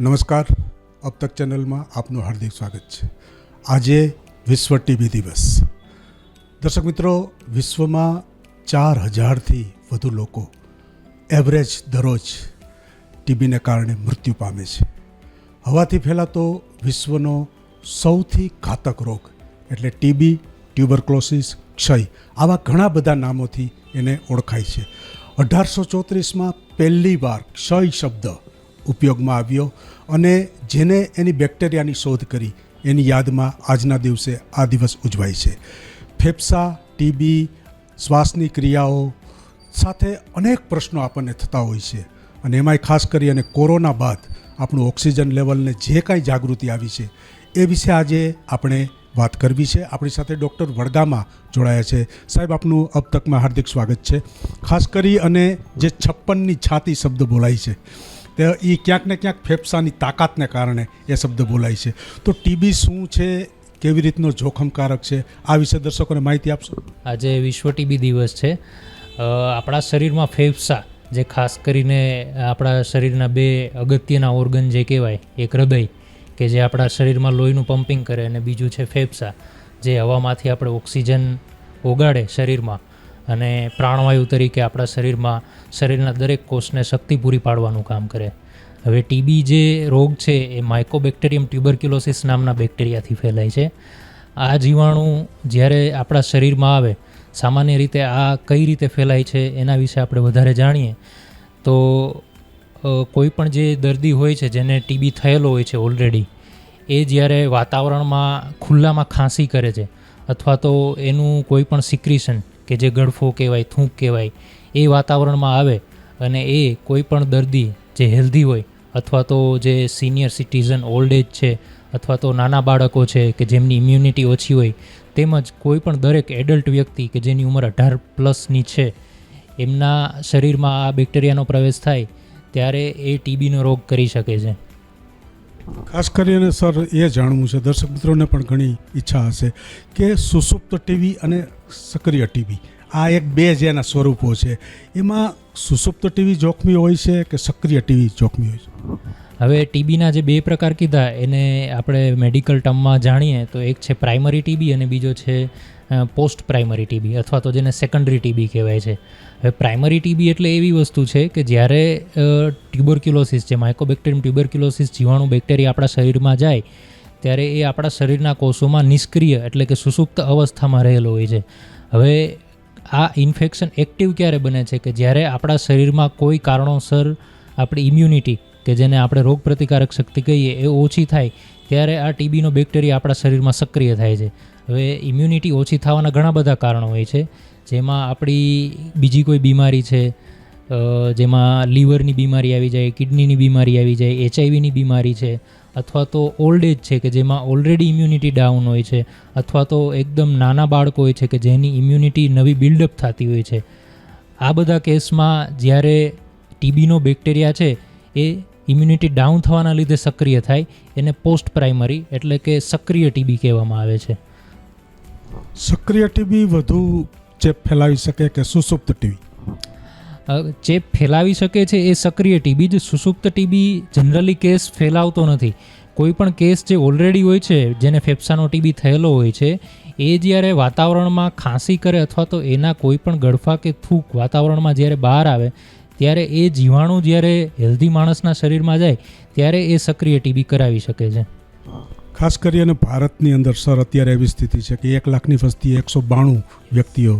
નમસ્કાર. અબ તક ચેનલમાં આપનું હાર્દિક સ્વાગત છે. આજે વિશ્વ ટીબી દિવસ. દર્શક મિત્રો, વિશ્વમાં ચાર હજારથી વધુ લોકો એવરેજ દરરોજ ટીબીને કારણે મૃત્યુ પામે છે. હવાથી ફેલાતો વિશ્વનો સૌથી ઘાતક રોગ એટલે ટીબી, ટ્યુબરક્લોસિસ, ક્ષય આવા ઘણા બધા નામોથી એને ઓળખાય છે. અઢારસો ચોત્રીસમાં પહેલી વાર ક્ષય શબ્દ ઉપયોગમાં આવ્યો અને જેને એની બેક્ટેરિયાની શોધ કરી, એની યાદમાં આજના દિવસે આ દિવસ ઉજવાય છે. ફેફસા, ટીબી, શ્વાસની ક્રિયાઓ સાથે અનેક પ્રશ્નો આપણને થતા હોય છે અને એમાંય ખાસ કરી અને કોરોના બાદ આપણું ઓક્સિજન લેવલને જે કાંઈ જાગૃતિ આવી છે એ વિશે આજે આપણે વાત કરવી છે. આપણી સાથે ડૉક્ટર વડગામા જોડાયા છે. સાહેબ, આપનું અબ તકમાં હાર્દિક સ્વાગત છે. ખાસ કરી અને જે છપ્પનની છાતી શબ્દ બોલાય છે. તે એ ક્યાંક ને ક્યાંક ફેફસાની તાકાતને કારણે એ શબ્દ બોલાય છે. તો ટીબી શું છે? કેવી રીતનો જોખમકારક છે? આ વિશે દર્શકોને માહિતી આપશો? આજે વિશ્વ ટીબી દિવસ છે. આપણા શરીરમાં ફેફસા, જે ખાસ કરીને આપણા શરીરના બે અગત્યના ઓર્ગન જે કહેવાય, એક હૃદય, કે જે આપણા શરીરમાં લોહીનું પમ્પિંગ કરે અને બીજું છે ફેફસા, જે હવામાંથી આપણે ઓક્સિજન ઓગાડે શરીરમાં. અને પ્રાણવાયુ તરીકે આપણા શરીરમાં, શરીરના દરેક કોષને શક્તિ પૂરી પાડવાનું કામ કરે. હવે ટીબી જે રોગ છે, એ માઇકોબેક્ટેરિયમ ટ્યુબરક્યુલોસિસ નામના બેક્ટેરિયાથી ફેલાય છે. આ જીવાણુ જ્યારે આપણા શરીરમાં આવે, સામાન્ય રીતે આ કઈ રીતે ફેલાય છે, એના વિશે આપણે વધારે જાણીએ, તો કોઈ પણ જે દર્દી હોય છે, જેને ટીબી થયેલો હોય છે ઓલરેડી એ જ્યારે વાતાવરણમાં ખુલ્લામાં ખાંસી કરે છે, અથવા તો એનું કોઈ પણ સિક્રિશન કે જે ગળફો કહેવાય, થૂંક કહેવાય, એ વાતાવરણમાં આવે અને એ કોઈ પણ દર્દી જે હેલ્ધી હોય અથવા તો જે સિનિયર સિટીઝન ઓલ્ડ એજ છે અથવા તો નાના બાળકો છે કે જેમની ઇમ્યુનિટી ઓછી હોય, તેમજ કોઈ પણ દરેક એડલ્ટ વ્યક્તિ કે જેની ઉંમર અઢાર પ્લસની છે, એમના શરીરમાં આ બેક્ટેરિયાનો પ્રવેશ થાય, ત્યારે એ ટીબીનો રોગ કરી શકે છે. ખાસ કરીને સર, એ જાણવું છે, દર્શક મિત્રોને પણ ઘણી ઈચ્છા હશે કે સુસુપ્ત ટીવી અને સક્રિય ટીવી, આ એક બે જેના સ્વરૂપો છે. એમાં સુસુપ્ત ટીવી જોખમી હોય છે કે સક્રિય ટીવી જોખમી હોય છે? હવે ટીબીના જે બે પ્રકાર કીધા, એને આપણે મેડિકલ ટર્મમાં જાણીએ તો એક છે પ્રાઇમરી ટીબી અને બીજો છે પોસ્ટ પ્રાઇમરી ટીબી અથવા તો જેને સેકન્ડરી ટીબી કહેવાય છે. હવે પ્રાઇમરી ટીબી એટલે એવી વસ્તુ છે કે જ્યારે ટ્યુબરક્યુલોસિસ છે માઇકોબેક્ટેરિયમ ટ્યુબરક્યુલોસિસ જીવાણુ બેક્ટેરિયા આપણા શરીરમાં જાય, ત્યારે એ આપણા શરીરના કોષોમાં નિષ્ક્રિય એટલે કે સુસુપ્ત અવસ્થામાં રહેલો હોય છે. હવે આ ઇન્ફેક્શન એક્ટિવ ક્યારે બને છે કે જ્યારે આપણા શરીરમાં કોઈ કારણોસર આપણી ઇમ્યુનિટી કે જેને આપણે રોગ પ્રતિકારક શક્તિ કહીએ એ ઓછી થાય, ત્યારે આ ટીબીનો બેક્ટેરિયા આપણા શરીરમાં સક્રિય થાય છે. હવે ઇમ્યુનિટી ઓછી થવાના ઘણા બધા કારણો હોય છે. જેમાં આપણી બીજી કોઈ બીમારી છે જેમાં લીવરની બીમારી આવી જાય, કિડનીની બીમારી આવી જાય, એચઆઈવીની બીમારી છે, અથવા તો ઓલ્ડ એજ છે કે જેમાં ઓલરેડી ઇમ્યુનિટી ડાઉન હોય છે, અથવા તો એકદમ નાના બાળકો હોય છે કે જેની ઇમ્યુનિટી નવી બિલ્ડઅપ થતી હોય છે. આ બધા કેસમાં જ્યારે ટીબીનો બેક્ટેરિયા છે, એ ઇમ્યુનિટી ડાઉન થવાના લીધે સક્રિય થાય, એને પોસ્ટ પ્રાઇમરી એટલે કે સક્રિય ટીબી કહેવામાં આવે છે. સક્રિય ટીબી વધુ ચેપ ફેલાવી શકે કે સુસુપ્ત ટીબી ચેપ ફેલાવી શકે છે એ સક્રિય ટીબી જ સુસુપ્ત ટીબી જનરલી કેસ ફેલાવતો નથી. કોઈ પણ કેસ જે ઓલરેડી હોય છે, જેને ફેફસાનો ટીબી થયેલો હોય છે, એ જ્યારે વાતાવરણમાં ખાંસી કરે અથવા તો એના કોઈ પણ ગળફા કે થૂક વાતાવરણમાં જ્યારે બહાર આવે, ત્યારે એ જીવાણુ જ્યારે હેલ્ધી માણસના શરીરમાં જાય, ત્યારે એ સક્રિય ટીબી કરાવી શકે છે. ખાસ કરી અને ભારતની અંદર સર અત્યારે એવી સ્થિતિ છે કે એક લાખની વસ્તી એકસો બાણું વ્યક્તિઓ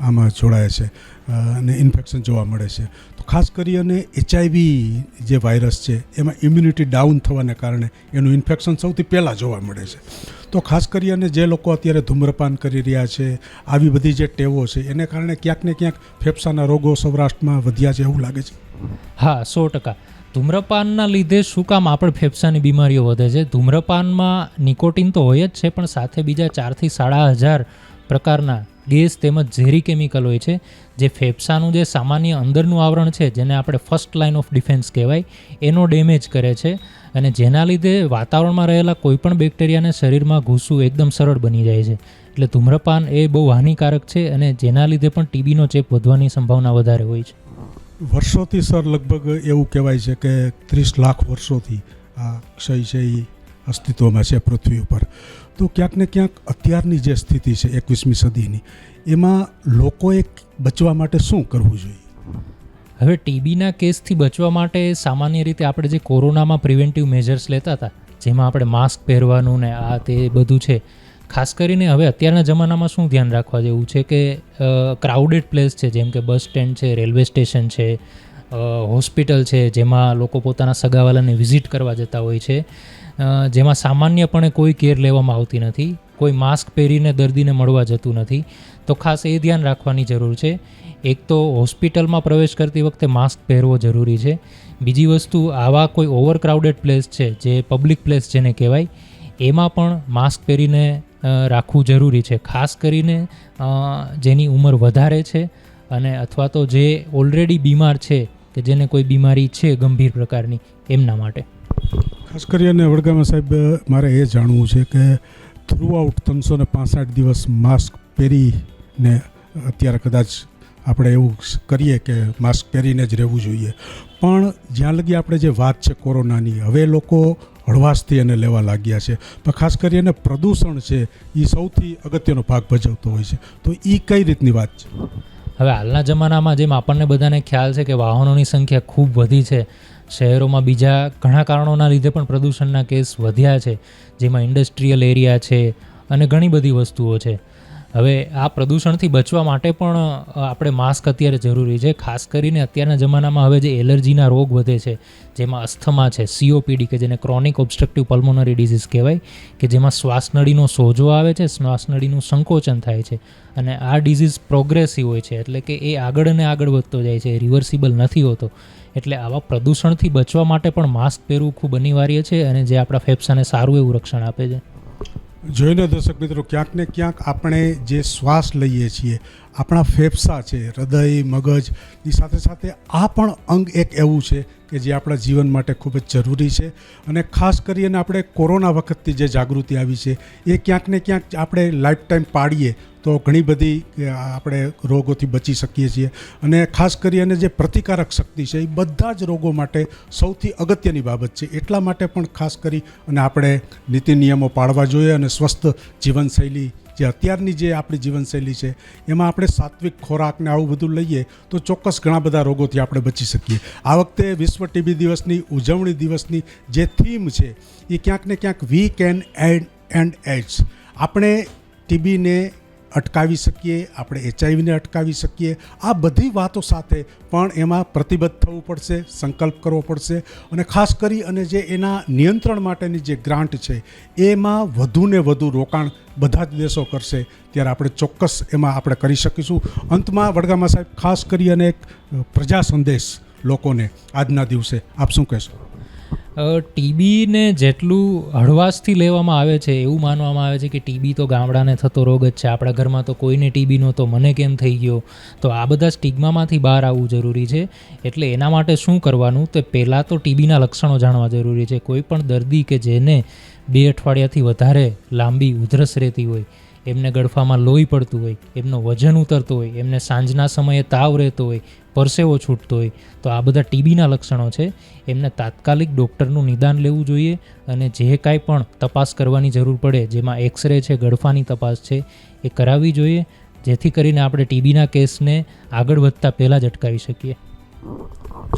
આમાં જોડાય છે અને ઇન્ફેક્શન જોવા મળે છે. તો ખાસ કરી અને એચઆઈવી જે વાયરસ છે, એમાં ઇમ્યુનિટી ડાઉન થવાને કારણે એનું ઇન્ફેક્શન સૌથી પહેલાં જોવા મળે છે. તો ખાસ કરી અને જે લોકો અત્યારે ધૂમ્રપાન કરી રહ્યા છે, આવી બધી જે ટેવો છે, એને કારણે ક્યાંક ને ક્યાંક ફેફસાના રોગો સૌરાષ્ટ્રમાં વધ્યા છે એવું લાગે છે? હા, સો ટકા. ધૂમ્રપાનના લીધે શું કામ? આપણે ફેફસાની બીમારીઓ વધે છે. ધૂમ્રપાનમાં નિકોટિન તો હોય જ છે, પણ સાથે બીજા ચારથી સાડા હજાર પ્રકારના ગેસ તેમજ ઝેરી કેમિકલ હોય છે. જે ફેફસાનું જે સામાન્ય અંદરનું આવરણ છે, જેને આપણે ફર્સ્ટ લાઇન ઓફ ડિફેન્સ કહેવાય, એનો ડેમેજ કરે છે અને જેના લીધે વાતાવરણમાં રહેલા કોઈપણ બેક્ટેરિયાને શરીરમાં ઘૂસવું એકદમ સરળ બની જાય છે. એટલે ધૂમ્રપાન એ બહુ હાનિકારક છે અને જેના લીધે પણ ટીબીનો ચેપ વધવાની સંભાવના વધારે હોય છે. વર્ષોથી સર લગભગ એવું કહેવાય છે કે ત્રીસ લાખ વર્ષોથી આ ક્ષય છે, એ અસ્તિત્વમાં છે પૃથ્વી ઉપર. તો ક્યાંક ને ક્યાંક અત્યારની જે સ્થિતિ છે એકવીસમી સદીની, એમાં લોકોએ બચવા માટે શું કરવું જોઈએ? હવે ટીબીના કેસથી બચવા માટે સામાન્ય રીતે આપણે જે કોરોનામાં પ્રિવેન્ટિવ મેજર્સ લેતા હતા, જેમાં આપણે માસ્ક પહેરવાનું ને આ તે બધું છે ખાસ કરીને હવે અત્યારના જમાનામાં શું ધ્યાન રાખવા જેવું છે કે ક્રાઉડેડ પ્લેસ છે, જેમ કે બસ સ્ટેન્ડ છે, રેલવે સ્ટેશન છે હોસ્પિટલ છે, જેમાં લોકો પોતાના સગાવાલાને વિઝિટ કરવા જતા હોય છે જેમાં સામાન્યપણે કોઈ કેર લેવામાં આવતી નથી, કોઈ માસ્ક પહેરીને દર્દીને મળવા જતું નથી. તો ખાસ એ ધ્યાન રાખવાની જરૂર છે. એક તો હોસ્પિટલમાં પ્રવેશ કરતી વખતે માસ્ક પહેરવો જરૂરી છે. બીજી વસ્તુ, આવા કોઈ ઓવરક્રાઉડેડ પ્લેસ છે, જે પબ્લિક પ્લેસ જેને કહેવાય, એમાં પણ માસ્ક પહેરીને રાખવું જરૂરી છે. ખાસ કરીને જેની ઉંમર વધારે છે અને અથવા તો જે ઓલરેડી બીમાર છે, કે જેને કોઈ બીમારી છે ગંભીર પ્રકારની, એમના માટે. ખાસ કરીને વડગામા સાહેબ, મારે એ જાણવું છે કે થ્રુ આઉટ ત્રણસો ને પાસઠ દિવસ માસ્ક પહેરીને અત્યારે કદાચ આપણે એવું કરીએ કે માસ્ક પહેરીને જ રહેવું જોઈએ. પણ જ્યાં લગી આપણે જે વાત છે કોરોનાની, હવે લોકો હળવાશથી એને લેવા લાગ્યા છે. પણ ખાસ કરીને પ્રદૂષણ છે એ સૌથી અગત્યનો ભાગ ભજવતો હોય છે. તો એ કઈ રીતની વાત છે? હવે હાલના જમાનામાં જેમ આપણને બધાને ખ્યાલ છે કે વાહનોની સંખ્યા ખૂબ વધી છે, શહેરોમાં બીજા ઘણા કારણોના લીધે પણ પ્રદૂષણના કેસ વધ્યા છે, જેમાં ઇન્ડસ્ટ્રીયલ એરિયા છે અને ઘણી બધી વસ્તુઓ છે. હવે આ પ્રદૂષણથી બચવા માટે પણ આપણે માસ્ક અત્યારે જરૂરી છે. ખાસ કરીને અત્યારના જમાનામાં હવે જે એલર્જીના રોગ વધે છે, જેમાં અસ્થમા છે સીઓપીડી કે જેને ક્રોનિક ઓબ્સ્ટ્રક્ટિવ પલ્મોનરી ડિઝીઝ કહેવાય, કે જેમાં શ્વાસનળીનો સોજો આવે છે, શ્વાસનળીનું સંકોચન થાય છે. અને આ ડિઝીઝ પ્રોગ્રેસિવ હોય છે, એટલે કે એ આગળ અને આગળ વધતો જાય છે રિવર્સિબલ નથી હોતો. એટલે આવા પ્રદૂષણથી બચવા માટે પણ માસ્ક પહેરવું ખૂબ અનિવાર્ય છે અને જે આપણા ફેફસાને સારું એવું રક્ષણ આપે છે. જોઈને દર્શક મિત્રો, ક્યાંક ને ક્યાંક આપણે જે શ્વાસ લઈએ છીએ, આપણા ફેફસા છે, હૃદય, મગજ, ની સાથે સાથે આ પણ અંગ એક એવું છે કે જે આપણા જીવન માટે ખૂબ જ જરૂરી છે. અને ખાસ કરીને આપણે કોરોના વખતથી જે જાગૃતિ આવી છે, એ ક્યાંક ને ક્યાંક આપણે લાઈફ ટાઈમ પાડીએ તો ઘણી બધી આપણે રોગોથી બચી શકીએ છીએ. અને ખાસ કરીને જે પ્રતિકારક શક્તિ છે, એ બધા જ રોગો માટે સૌથી અગત્યની બાબત છે. એટલા માટે પણ ખાસ કરી અને આપણે નીતિ નિયમો પાળવા જોઈએ અને સ્વસ્થ જીવનશૈલી જે અત્યારની જે આપણી જીવનશૈલી છે, એમાં આપણે સાત્વિક ખોરાકને આવું બધું લઈએ તો ચોક્કસ ઘણા બધા રોગોથી આપણે બચી શકીએ. આ વખતે વિશ્વ ટીબી દિવસની, ઉજવણી દિવસની જે થીમ છે, એ ક્યાંક ને ક્યાંક we can end end AIDS. આપણે ટીબીને અટકાવી શકીએ, આપણે એચઆઈવીને અટકાવી શકીએ. આ બધી વાતો સાથે પણ એમાં પ્રતિબદ્ધ થવું પડશે, સંકલ્પ કરવો પડશે અને ખાસ કરી અને જે એના નિયંત્રણ માટેની જે ગ્રાન્ટ છે, એમાં વધુ ને વધુ રોકાણ બધા જ દેશો કરશે. ત્યારે આપણે ચોક્કસ એમાં આપણે કરી શકીશું. અંતમાં વડગામા સાહેબ, ખાસ કરી અને એક પ્રજા સંદેશ લોકોને આજના દિવસે. આપ શું કહેશો? ટીબીને જેટલું હળવાશથી લેવામાં આવે છે, એવું માનવામાં આવે છે કે ટીબી તો ગામડાને થતો રોગ જ છે. આપણા ઘરમાં તો કોઈને ટીબી નહોતો, મને કેમ થઈ ગયો? તો આ બધા સ્ટિગ્મામાંથી બહાર આવવું જરૂરી છે. એટલે એના માટે શું કરવાનું તો પહેલાં તો ટીબીના લક્ષણો જાણવા જરૂરી છે. કોઈ પણ દર્દી કે જેને બે અઠવાડિયાથી વધારે લાંબી ઉધરસ રહેતી હોય એમને ગળફામાં લોહી પડતું હોય, એમનું વજન ઉતરતું હોય, એમને સાંજના સમયે તાવ રહેતો હોય, પરસેવો છૂટતો હોય, તો આ બધા ટીબીના લક્ષણો છે. એમને તાત્કાલિક ડૉક્ટરનું નિદાન લેવું જોઈએ અને જે કાંઈ પણ તપાસ કરવાની જરૂર પડે, જેમાં એક્સરે છે, ગળફાની તપાસ છે, એ કરાવવી જોઈએ, જેથી કરીને આપણે ટીબીના કેસને આગળ વધતા પહેલાં જ અટકાવી શકીએ.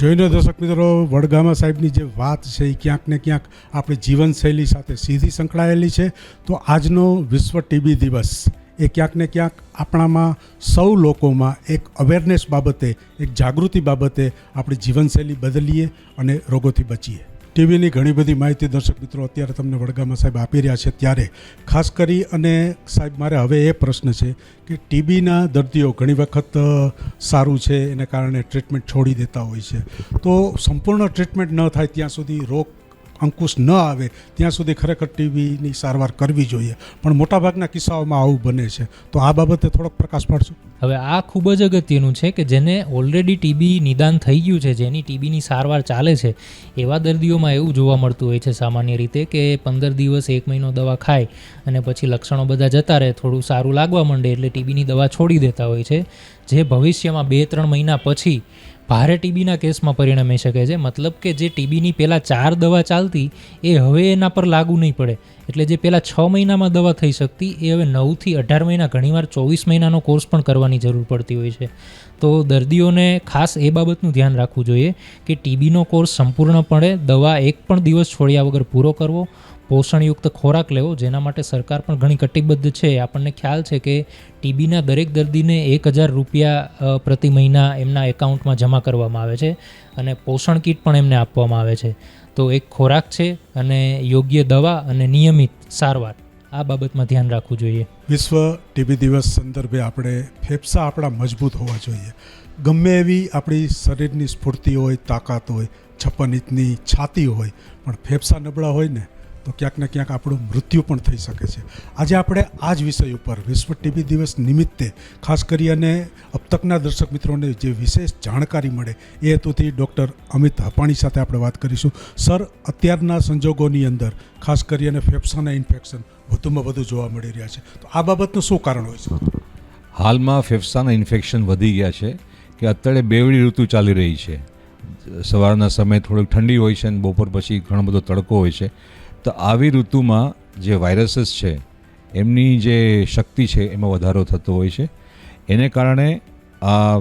જોઈને દર્શક મિત્રો, વડગામા સાહેબની જે વાત છે એ ક્યાંક ને ક્યાંક આપણી જીવનશૈલી સાથે સીધી સંકળાયેલી છે. તો આજનો વિશ્વ ટીબી દિવસ એ ક્યાંક ને ક્યાંક આપણામાં સૌ લોકોમાં એક અવેરનેસ બાબતે, એક જાગૃતિ બાબતે આપણી જીવનશૈલી બદલીએ અને રોગોથી બચીએ. ટીવીની ઘણી બધી માહિતી દર્શક મિત્રો અત્યારે તમને વડગામાં સાહેબ આપી રહ્યા છે ત્યારે ખાસ કરી અને સાહેબ મારે હવે એ પ્રશ્ન છે કે ટીબીના દર્દીઓ ઘણી વખત સારું છે, એને કારણે ટ્રીટમેન્ટ છોડી દેતા હોય છે. તો સંપૂર્ણ ટ્રીટમેન્ટ ન થાય ત્યાં સુધી રોગ અંકુશ ન આવે, ત્યાં સુધી ખરેખર ટીબીની સારવાર કરવી જોઈએ. પણ મોટાભાગના કિસ્સાઓમાં આવું બને છે. તો આ બાબતે થોડોક પ્રકાશ પાડશો? હવે આ ખૂબ જ અગત્યનું છે કે જેને ઓલરેડી ટીબી નિદાન થઈ ગયું છે, જેની ટીબીની સારવાર ચાલે છે, એવા દર્દીઓમાં એવું જોવા મળતું હોય છે સામાન્ય રીતે કે પંદર દિવસ, એક મહિનો દવા ખાય અને પછી લક્ષણો બધા જતા રહે, થોડું સારું લાગવા માંડે એટલે ટીબીની દવા છોડી દેતા હોય છે, જે ભવિષ્યમાં બે ત્રણ મહિના પછી ભારે ટીબીના કેસમાં પરિણમી શકે છે. મતલબ કે જે ટીબીની પહેલાં ચાર દવા ચાલતી, એ હવે એના પર લાગુ નહીં પડે. એટલે જે પહેલાં છ મહિનામાં દવા થઈ શકતી, એ હવે નવથી અઢાર મહિના, ઘણીવાર ચોવીસ મહિનાનો કોર્સ પણ કરવાની જરૂર પડતી હોય છે. તો દર્દીઓને ખાસ એ બાબતનું ધ્યાન રાખવું જોઈએ કે ટીબીનો કોર્સ સંપૂર્ણપણે દવા એક પણ દિવસ છોડ્યા વગર પૂરો કરવો પોષણયુક્ત ખોરાક લેવો, જેના માટે સરકાર પણ ઘણી કટિબદ્ધ છે. આપણને ખ્યાલ છે કે ટીબીના દરેક દર્દીને એક હજાર રૂપિયા પ્રતિ મહિના એમના એકાઉન્ટમાં જમા કરવામાં આવે છે અને પોષણ કીટ પણ એમને આપવામાં આવે છે. તો એક ખોરાક છે અને યોગ્ય દવા અને નિયમિત સારવાર. આ બાબતમાં ધ્યાન રાખવું જોઈએ. વિશ્વ ટીબી દિવસ સંદર્ભે આપણે ફેફસા આપણા મજબૂત હોવા જોઈએ. ગમે એવી આપણી શરીરની સ્ફૂર્તિ હોય, તાકાત હોય, છપ્પન ઇંચની છાતી હોય, પણ ફેફસા નબળા હોય ને તો ક્યાંક ને ક્યાંક આપણું મૃત્યુ પણ થઈ શકે છે. આજે આપણે આ જ વિષય ઉપર વિશ્વ ટીબી દિવસ નિમિત્તે, ખાસ કરી અને અબ તકના દર્શક મિત્રોને જે વિશેષ જાણકારી મળે, એ હેતુથી ડૉક્ટર અમિત હપાણી સાથે આપણે વાત કરીશું. સર, અત્યારના સંજોગોની અંદર, ખાસ કરી અને ફેફસાના ઇન્ફેક્શન વધુમાં વધુ જોવા મળી રહ્યા છે. તો આ બાબતનું શું કારણ હોય છે? હાલમાં ફેફસાના ઇન્ફેક્શન વધી ગયા છે કે અત્યારે બેવડી ઋતુ ચાલી રહી છે. સવારના સમયે થોડીક ઠંડી હોય છે અને બપોર પછી ઘણો બધો તડકો હોય છે. તો આવી ઋતુમાં જે વાયરસીસ છે, એમની જે શક્તિ છે એમાં વધારો થતો હોય છે. એને કારણે આ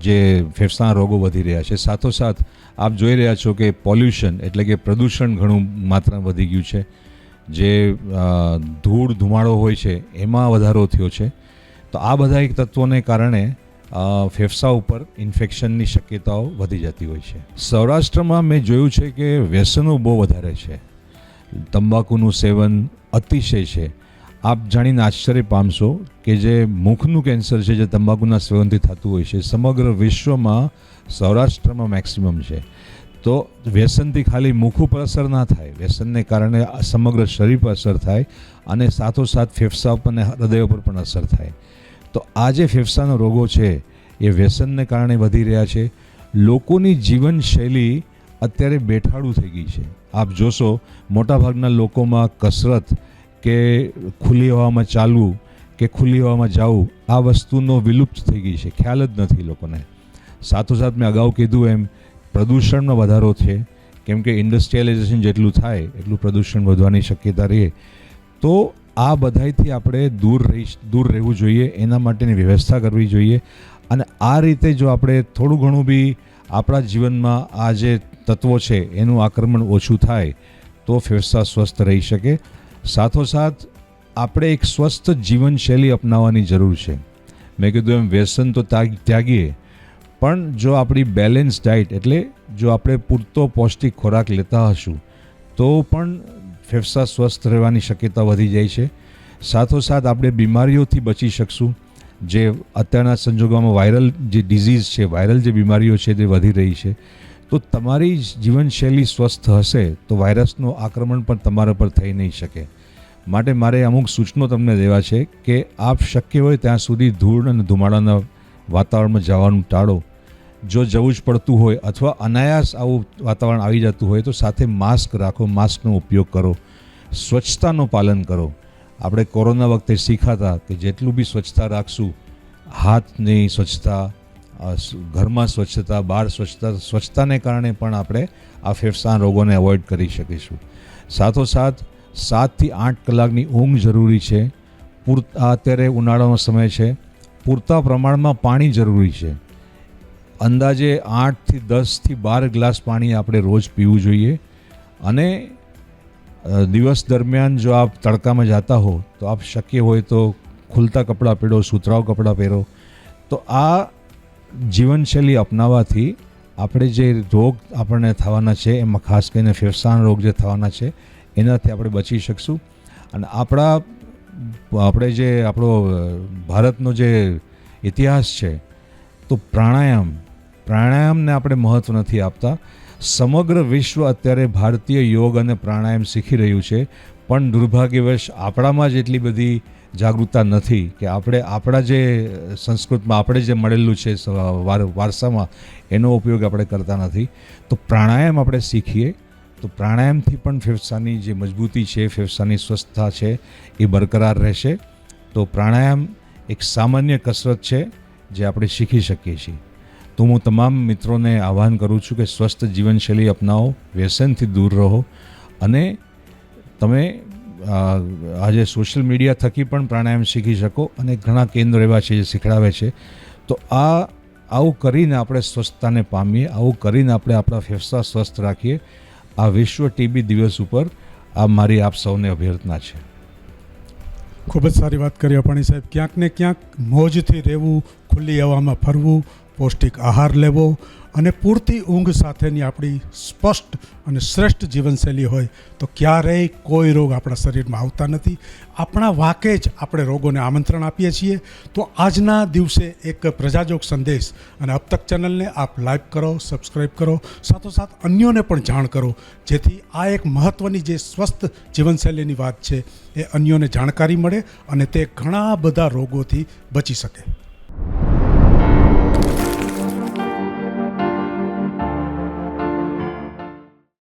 જે ફેફસાના રોગો વધી રહ્યા છે, સાથોસાથ આપ જોઈ રહ્યા છો કે પોલ્યુશન એટલે કે પ્રદૂષણ ઘણું માત્રા વધી ગયું છે. જે ધૂળ ધુમાડો હોય છે, એમાં વધારો થયો છે. તો આ બધા એક તત્વોને કારણે ફેફસા ઉપર ઇન્ફેક્શનની શક્યતાઓ વધી જતી હોય છે. સૌરાષ્ટ્રમાં મેં જોયું છે કે વ્યસનો બહુ વધારે છે. તંબાકુનું સેવન અતિશય છે. આપ જાણીને આશ્ચર્ય પામશો કે જે મુખનું કેન્સર છે, જે તંબાકુના સેવનથી થતું હોય છે, સમગ્ર વિશ્વમાં સૌરાષ્ટ્રમાં મેક્સિમમ છે. તો વ્યસનથી ખાલી મુખ ઉપર અસર ના થાય. વ્યસનને કારણે સમગ્ર શરીર પર અસર થાય અને સાથોસાથ ફેફસા ઉપર અને હૃદય ઉપર પણ અસર થાય. તો આ જે ફેફસાના રોગો છે, એ વ્યસનને કારણે વધી રહ્યા છે. લોકોની જીવનશૈલી અત્યારે બેઠાડું થઈ ગઈ છે. આપ જોશો, મોટાભાગના લોકોમાં કસરત કે ખુલ્લી હવામાં ચાલવું કે ખુલ્લી હવામાં જવું, આ વસ્તુનો વિલુપ્ત થઈ ગઈ છે. ખ્યાલ જ નથી લોકોને. સાથોસાથ મેં અગાઉ કીધું એમ, પ્રદૂષણમાં વધારો છે. કેમ કે ઇન્ડસ્ટ્રીયલાઇઝેશન જેટલું થાય, એટલું પ્રદૂષણ વધવાની શક્યતા રહે. તો આ બધાયથી આપણે દૂર રહી દૂર રહેવું જોઈએ, એના માટેની વ્યવસ્થા કરવી જોઈએ. અને આ રીતે જો આપણે થોડું ઘણું બી આપણા જીવનમાં આ જે તત્વો છે, એનું આક્રમણ ઓછું થાય તો ફેફસા સ્વસ્થ રહી શકે. સાથોસાથ, આપણે એક સ્વસ્થ જીવનશૈલી અપનાવવાની જરૂર છે. મેં કીધું એમ, વ્યસન તો ત્યાગ ત્યાગીએ. પણ જો આપણી બેલેન્સ ડાયટ એટલે જો આપણે પૂરતો પૌષ્ટિક ખોરાક લેતા હશું, તો પણ ફેફસા સ્વસ્થ રહેવાની શક્યતા વધી જાય છે. સાથોસાથ, આપણે બીમારીઓથી બચી શકશું. જે અત્યારના સંજોગોમાં વાયરલ જે ડિઝીઝ છે વાયરલ જે બીમારીઓ છે, તે વધી રહી છે. તો તમારી જીવનશૈલી સ્વસ્થ હશે તો વાયરસનું આક્રમણ પણ તમારા પર થઈ નહીં શકે. માટે મારે અમુક સૂચનો તમને દેવા છે કે આપ શક્ય હોય ત્યાં સુધી ધૂળ અને ધુમાડાના વાતાવરણમાં જવાનું ટાળો. જો જવું જ પડતું હોય અથવા અનાયાસ આવું વાતાવરણ આવી જતું હોય તો સાથે માસ્ક રાખો, માસ્કનો ઉપયોગ કરો. સ્વચ્છતાનું પાલન કરો. આપણે કોરોના વખતે શીખાતા કે જેટલું બી સ્વચ્છતા રાખશું, હાથની સ્વચ્છતા ઘરમાં સ્વચ્છતા બહાર સ્વચ્છતા, સ્વચ્છતાને કારણે પણ આપણે આ ફેફસાના રોગોને અવોઇડ કરી શકીશું. સાથોસાથ, સાતથી આઠ કલાકની ઊંઘ જરૂરી છે. પૂર, અત્યારે ઉનાળાનો સમય છે. પૂરતા પ્રમાણમાં પાણી જરૂરી છે. અંદાજે આઠથી દસથી બાર ગ્લાસ પાણી આપણે રોજ પીવું જોઈએ. અને દિવસ દરમિયાન જો આપ તડકામાં જતા હો, તો આપ શક્ય હોય તો ખુલતા કપડાં પહેરો, સુતરાઉ કપડાં પહેરો. તો આ જીવનશૈલી અપનાવવાથી આપણે જે રોગ આપણને થવાના છે, એમાં ખાસ કરીને ફેફસાના રોગ જે થવાના છે, એનાથી આપણે બચી શકશું. અને આપણા, આપણે જે આપણો ભારતનો જે ઇતિહાસ છે, તો પ્રાણાયામ, પ્રાણાયામને આપણે મહત્ત્વ નથી આપતા. સમગ્ર વિશ્વ અત્યારે ભારતીય યોગ અને પ્રાણાયામ શીખી રહ્યું છે, પણ દુર્ભાગ્યવશ આપણામાં જ એટલી બધી જાગૃતતા નથી કે આપણે આપણા જે સંસ્કૃતમાં આપણે જે મળેલું છે વારસામાં, એનો ઉપયોગ આપણે કરતા નથી. તો પ્રાણાયામ આપણે શીખીએ. તો પ્રાણાયામથી પણ ફેફસાની જે મજબૂતી છે, ફેફસાની સ્વસ્થતા છે, એ બરકરાર રહેશે. તો પ્રાણાયામ એક સામાન્ય કસરત છે જે આપણે શીખી શકીએ છીએ. તો હું તમામ મિત્રોને આહ્વાન કરું છું કે સ્વસ્થ જીવનશૈલી અપનાવો, વ્યસનથી દૂર રહો અને તમે આજે સોશિયલ મીડિયા થકી પણ પ્રાણાયામ શીખી શકો અને ઘણા કેન્દ્રો એવા છે જે શીખડાવે છે. તો આ, આવું કરીને આપણે સ્વસ્થતાને પામીએ, આવું કરીને આપણે આપણા ફેફસા સ્વસ્થ રાખીએ. આ વિશ્વ ટીબી દિવસ ઉપર આ મારી આપ સૌને અભ્યર્થના છે. ખૂબ જ સારી વાત કરી અપાણી સાહેબ. ક્યાંક ને ક્યાંક મોજથી રહેવું, ખુલ્લી હવામાં ફરવું, પૌષ્ટિક આહાર લેવો અને પૂરતી ઊંઘ સાથેની આપણી સ્પષ્ટ અને શ્રેષ્ઠ જીવનશૈલી હોય તો ક્યારેય કોઈ રોગ આપણા શરીરમાં આવતા નથી. આપણા વાકે જ આપણે રોગોને આમંત્રણ આપીએ છીએ. તો આજના દિવસે એક પ્રજાજોગ સંદેશ અને અબ તક ચેનલને આપ લાઈક કરો સબસ્ક્રાઈબ કરો, સાથોસાથ અન્યોને પણ જાણ કરો. જેથી આ એક મહત્ત્વની જે સ્વસ્થ જીવનશૈલીની વાત છે એ અન્યોને જાણકારી મળે અને તે ઘણા બધા રોગોથી બચી શકે.